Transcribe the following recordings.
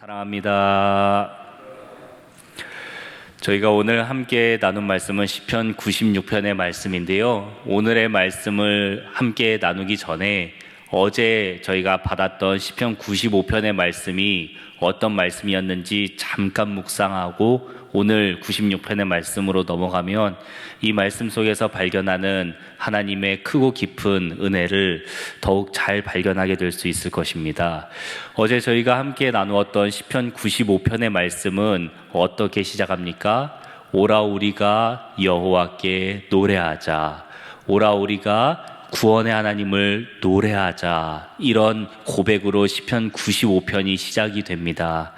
사랑합니다. 저희가 오늘 함께 나눈 말씀은 시편 96편의 말씀인데요. 오늘의 말씀을 함께 나누기 전에 어제 저희가 받았던 시편 95편의 말씀이 어떤 말씀이었는지 잠깐 묵상하고 오늘 96편의 말씀으로 넘어가면 이 말씀 속에서 발견하는 하나님의 크고 깊은 은혜를 더욱 잘 발견하게 될 수 있을 것입니다. 어제 저희가 함께 나누었던 시편 95편의 말씀은 어떻게 시작합니까? 오라 우리가 여호와께 노래하자. 오라 우리가 구원의 하나님을 노래하자 이런 고백으로 시편 95편이 시작이 됩니다.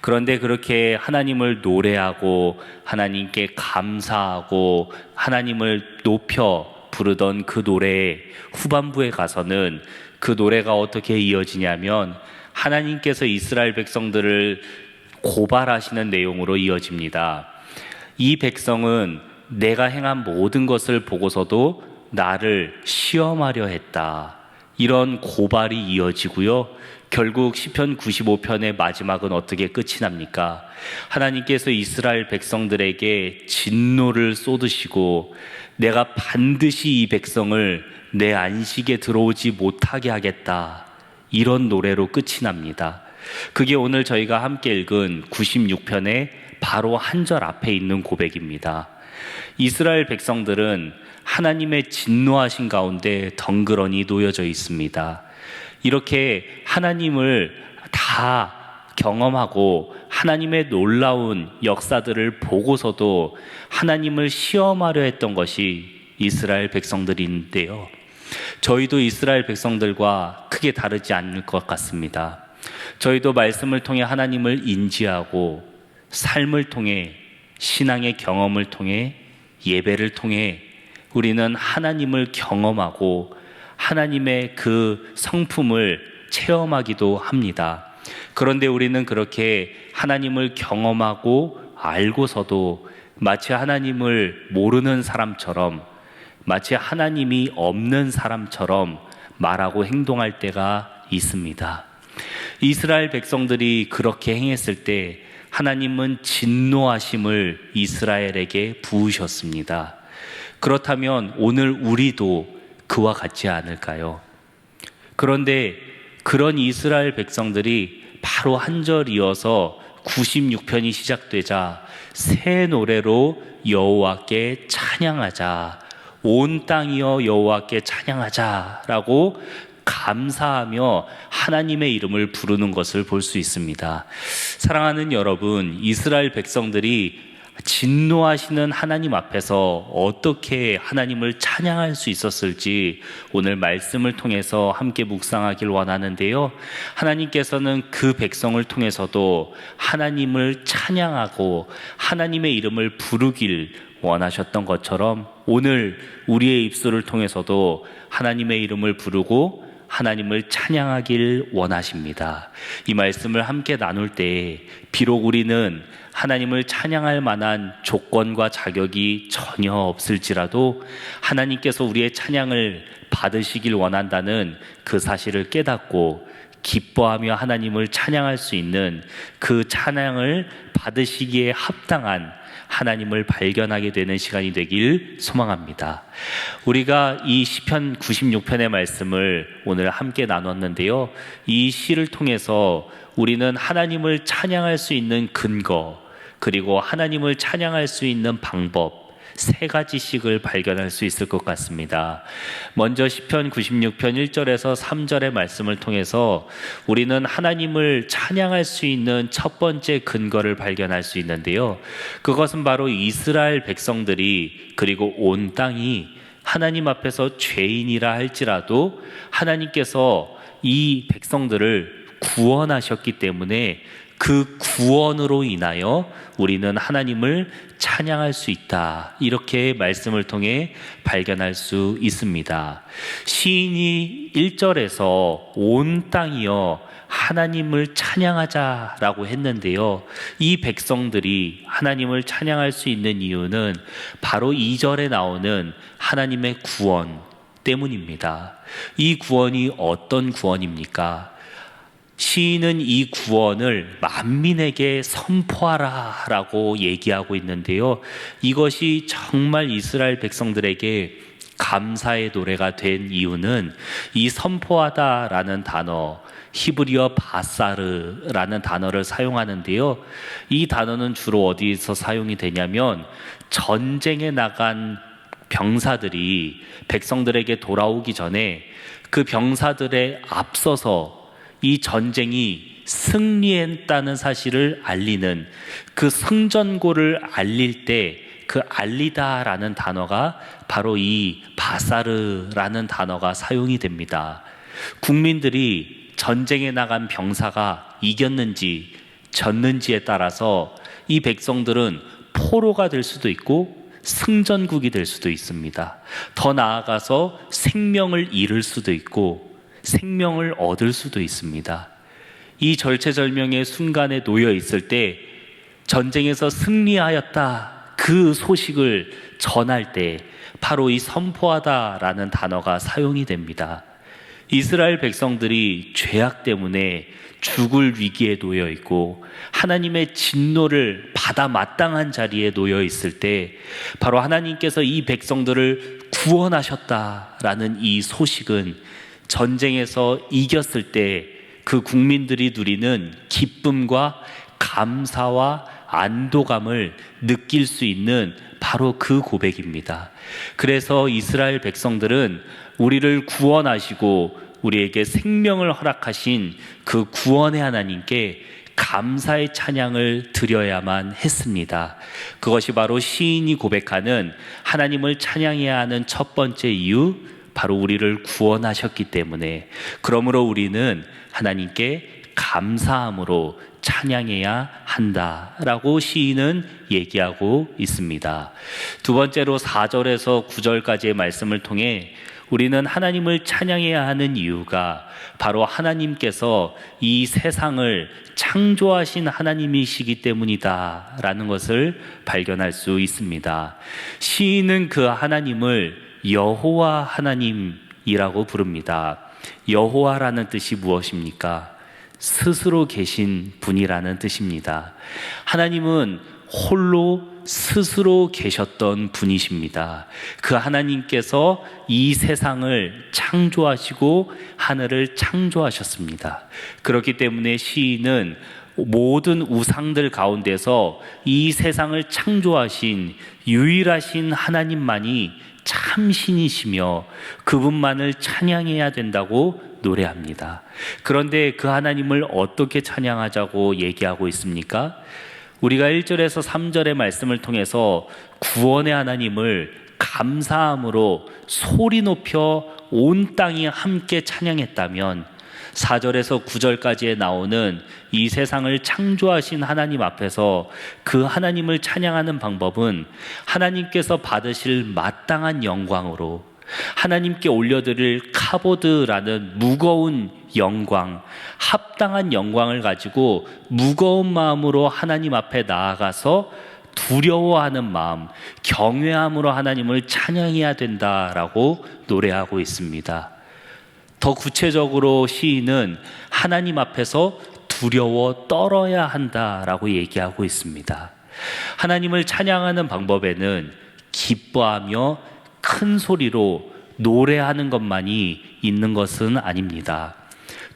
그런데 그렇게 하나님을 노래하고 하나님께 감사하고 하나님을 높여 부르던 그 노래의 후반부에 가서는 그 노래가 어떻게 이어지냐면 하나님께서 이스라엘 백성들을 고발하시는 내용으로 이어집니다. 이 백성은 내가 행한 모든 것을 보고서도 나를 시험하려 했다. 이런 고발이 이어지고요. 결국 시편 95편의 마지막은 어떻게 끝이 납니까? 하나님께서 이스라엘 백성들에게 진노를 쏟으시고 내가 반드시 이 백성을 내 안식에 들어오지 못하게 하겠다. 이런 노래로 끝이 납니다. 그게 오늘 저희가 함께 읽은 96편의 바로 한 절 앞에 있는 고백입니다. 이스라엘 백성들은 하나님의 진노하신 가운데 덩그러니 놓여져 있습니다. 이렇게 하나님을 다 경험하고 하나님의 놀라운 역사들을 보고서도 하나님을 시험하려 했던 것이 이스라엘 백성들인데요. 저희도 이스라엘 백성들과 크게 다르지 않을 것 같습니다. 저희도 말씀을 통해 하나님을 인지하고 삶을 통해 신앙의 경험을 통해 예배를 통해 우리는 하나님을 경험하고 하나님의 그 성품을 체험하기도 합니다. 그런데 우리는 그렇게 하나님을 경험하고 알고서도 마치 하나님을 모르는 사람처럼 마치 하나님이 없는 사람처럼 말하고 행동할 때가 있습니다. 이스라엘 백성들이 그렇게 행했을 때 하나님은 진노하심을 이스라엘에게 부으셨습니다. 그렇다면 오늘 우리도 그와 같지 않을까요? 그런데 그런 이스라엘 백성들이 바로 한 절 이어서 96편이 시작되자 새 노래로 여호와께 찬양하자 온 땅이여 여호와께 찬양하자라고 감사하며 하나님의 이름을 부르는 것을 볼 수 있습니다. 사랑하는 여러분, 이스라엘 백성들이 진노하시는 하나님 앞에서 어떻게 하나님을 찬양할 수 있었을지 오늘 말씀을 통해서 함께 묵상하길 원하는데요. 하나님께서는 그 백성을 통해서도 하나님을 찬양하고 하나님의 이름을 부르길 원하셨던 것처럼 오늘 우리의 입술을 통해서도 하나님의 이름을 부르고 하나님을 찬양하길 원하십니다. 이 말씀을 함께 나눌 때 비록 우리는 하나님을 찬양할 만한 조건과 자격이 전혀 없을지라도 하나님께서 우리의 찬양을 받으시길 원한다는 그 사실을 깨닫고 기뻐하며 하나님을 찬양할 수 있는 그 찬양을 받으시기에 합당한 하나님을 발견하게 되는 시간이 되길 소망합니다. 우리가 이 시편 96편의 말씀을 오늘 함께 나눴는데요. 이 시를 통해서 우리는 하나님을 찬양할 수 있는 근거, 그리고 하나님을 찬양할 수 있는 방법, 세 가지씩을 발견할 수 있을 것 같습니다. 먼저 시편 96편 1절에서 3절의 말씀을 통해서 우리는 하나님을 찬양할 수 있는 첫 번째 근거를 발견할 수 있는데요. 그것은 바로 이스라엘 백성들이 그리고 온 땅이 하나님 앞에서 죄인이라 할지라도 하나님께서 이 백성들을 구원하셨기 때문에 그 구원으로 인하여 우리는 하나님을 찬양할 수 있다. 이렇게 말씀을 통해 발견할 수 있습니다. 시인이 1절에서 온 땅이여 하나님을 찬양하자라고 했는데요. 이 백성들이 하나님을 찬양할 수 있는 이유는 바로 2절에 나오는 하나님의 구원 때문입니다. 이 구원이 어떤 구원입니까? 시인은 이 구원을 만민에게 선포하라 라고 얘기하고 있는데요. 이것이 정말 이스라엘 백성들에게 감사의 노래가 된 이유는 이 선포하다라는 단어, 히브리어 바사르라는 단어를 사용하는데요. 이 단어는 주로 어디서 사용이 되냐면 전쟁에 나간 병사들이 백성들에게 돌아오기 전에 그 병사들의 앞서서 이 전쟁이 승리했다는 사실을 알리는 그 승전고를 알릴 때 그 알리다라는 단어가 바로 이 바사르라는 단어가 사용이 됩니다. 국민들이 전쟁에 나간 병사가 이겼는지 졌는지에 따라서 이 백성들은 포로가 될 수도 있고 승전국이 될 수도 있습니다. 더 나아가서 생명을 잃을 수도 있고 생명을 얻을 수도 있습니다. 이 절체절명의 순간에 놓여 있을 때 전쟁에서 승리하였다 그 소식을 전할 때 바로 이 선포하다라는 단어가 사용이 됩니다. 이스라엘 백성들이 죄악 때문에 죽을 위기에 놓여 있고 하나님의 진노를 받아 마땅한 자리에 놓여 있을 때 바로 하나님께서 이 백성들을 구원하셨다라는 이 소식은 전쟁에서 이겼을 때 그 국민들이 누리는 기쁨과 감사와 안도감을 느낄 수 있는 바로 그 고백입니다. 그래서 이스라엘 백성들은 우리를 구원하시고 우리에게 생명을 허락하신 그 구원의 하나님께 감사의 찬양을 드려야만 했습니다. 그것이 바로 시인이 고백하는 하나님을 찬양해야 하는 첫 번째 이유, 바로 우리를 구원하셨기 때문에 그러므로 우리는 하나님께 감사함으로 찬양해야 한다라고 시인은 얘기하고 있습니다. 두 번째로 4절에서 9절까지의 말씀을 통해 우리는 하나님을 찬양해야 하는 이유가 바로 하나님께서 이 세상을 창조하신 하나님이시기 때문이다라는 것을 발견할 수 있습니다. 시인은 그 하나님을 여호와 하나님이라고 부릅니다. 여호와라는 뜻이 무엇입니까? 스스로 계신 분이라는 뜻입니다. 하나님은 홀로 스스로 계셨던 분이십니다. 그 하나님께서 이 세상을 창조하시고 하늘을 창조하셨습니다. 그렇기 때문에 시인은 모든 우상들 가운데서 이 세상을 창조하신 유일하신 하나님만이 참 신이시며 그분만을 찬양해야 된다고 노래합니다. 그런데 그 하나님을 어떻게 찬양하자고 얘기하고 있습니까? 우리가 1절에서 3절의 말씀을 통해서 구원의 하나님을 감사함으로 소리 높여 온 땅이 함께 찬양했다면 4절에서 9절까지에 나오는 이 세상을 창조하신 하나님 앞에서 그 하나님을 찬양하는 방법은 하나님께서 받으실 마땅한 영광으로 하나님께 올려드릴 카보드라는 무거운 영광, 합당한 영광을 가지고 무거운 마음으로 하나님 앞에 나아가서 두려워하는 마음, 경외함으로 하나님을 찬양해야 된다라고 노래하고 있습니다. 더 구체적으로 시인은 하나님 앞에서 두려워 떨어야 한다라고 얘기하고 있습니다. 하나님을 찬양하는 방법에는 기뻐하며 큰 소리로 노래하는 것만이 있는 것은 아닙니다.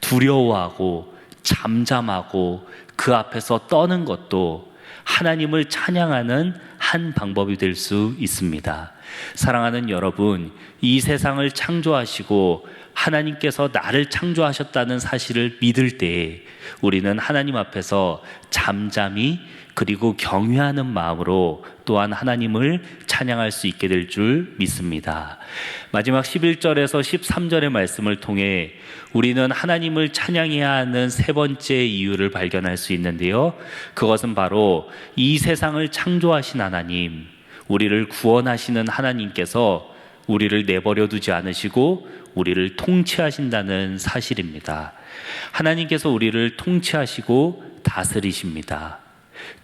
두려워하고 잠잠하고 그 앞에서 떠는 것도 하나님을 찬양하는 한 방법이 될 수 있습니다. 사랑하는 여러분, 이 세상을 창조하시고 하나님께서 나를 창조하셨다는 사실을 믿을 때 우리는 하나님 앞에서 잠잠히 그리고 경외하는 마음으로 또한 하나님을 찬양할 수 있게 될 줄 믿습니다. 마지막 11절에서 13절의 말씀을 통해 우리는 하나님을 찬양해야 하는 세 번째 이유를 발견할 수 있는데요. 그것은 바로 이 세상을 창조하신 하나님, 우리를 구원하시는 하나님께서 우리를 내버려 두지 않으시고 우리를 통치하신다는 사실입니다. 하나님께서 우리를 통치하시고 다스리십니다.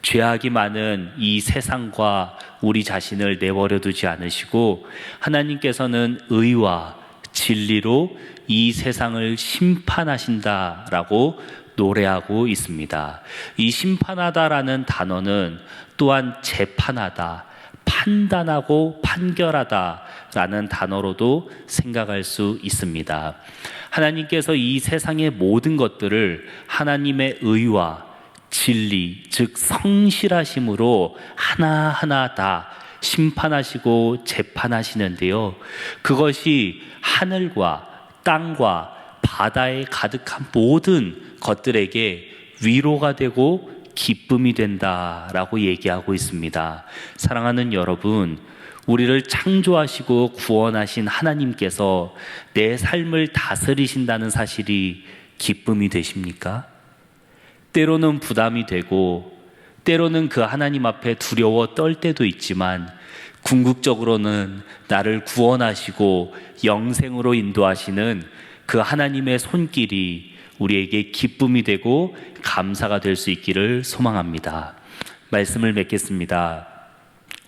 죄악이 많은 이 세상과 우리 자신을 내버려 두지 않으시고 하나님께서는 의와 진리로 이 세상을 심판하신다라고 노래하고 있습니다. 이 심판하다라는 단어는 또한 재판하다, 판단하고 판결하다라는 단어로도 생각할 수 있습니다. 하나님께서 이 세상의 모든 것들을 하나님의 의와 진리, 즉 성실하심으로 하나하나 다 심판하시고 재판하시는데요. 그것이 하늘과 땅과 바다에 가득한 모든 것들에게 위로가 되고 기쁨이 된다라고 얘기하고 있습니다. 사랑하는 여러분, 우리를 창조하시고 구원하신 하나님께서 내 삶을 다스리신다는 사실이 기쁨이 되십니까? 때로는 부담이 되고, 때로는 그 하나님 앞에 두려워 떨 때도 있지만, 궁극적으로는 나를 구원하시고 영생으로 인도하시는 그 하나님의 손길이 우리에게 기쁨이 되고 감사가 될 수 있기를 소망합니다. 말씀을 맺겠습니다.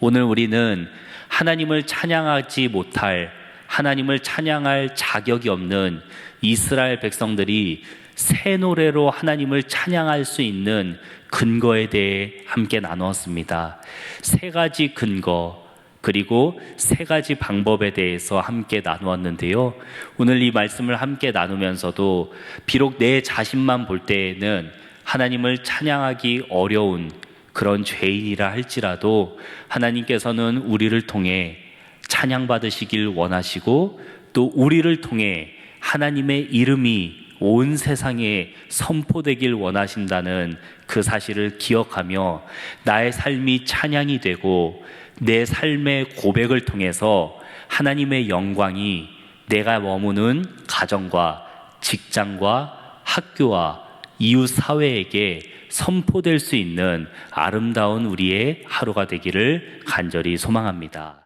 오늘 우리는 하나님을 찬양하지 못할 하나님을 찬양할 자격이 없는 이스라엘 백성들이 새 노래로 하나님을 찬양할 수 있는 근거에 대해 함께 나누었습니다. 세 가지 근거, 그리고 세 가지 방법에 대해서 함께 나누었는데요. 오늘 이 말씀을 함께 나누면서도 비록 내 자신만 볼 때에는 하나님을 찬양하기 어려운 그런 죄인이라 할지라도 하나님께서는 우리를 통해 찬양받으시길 원하시고 또 우리를 통해 하나님의 이름이 온 세상에 선포되길 원하신다는 그 사실을 기억하며 나의 삶이 찬양이 되고 내 삶의 고백을 통해서 하나님의 영광이 내가 머무는 가정과 직장과 학교와 이웃 사회에게 선포될 수 있는 아름다운 우리의 하루가 되기를 간절히 소망합니다.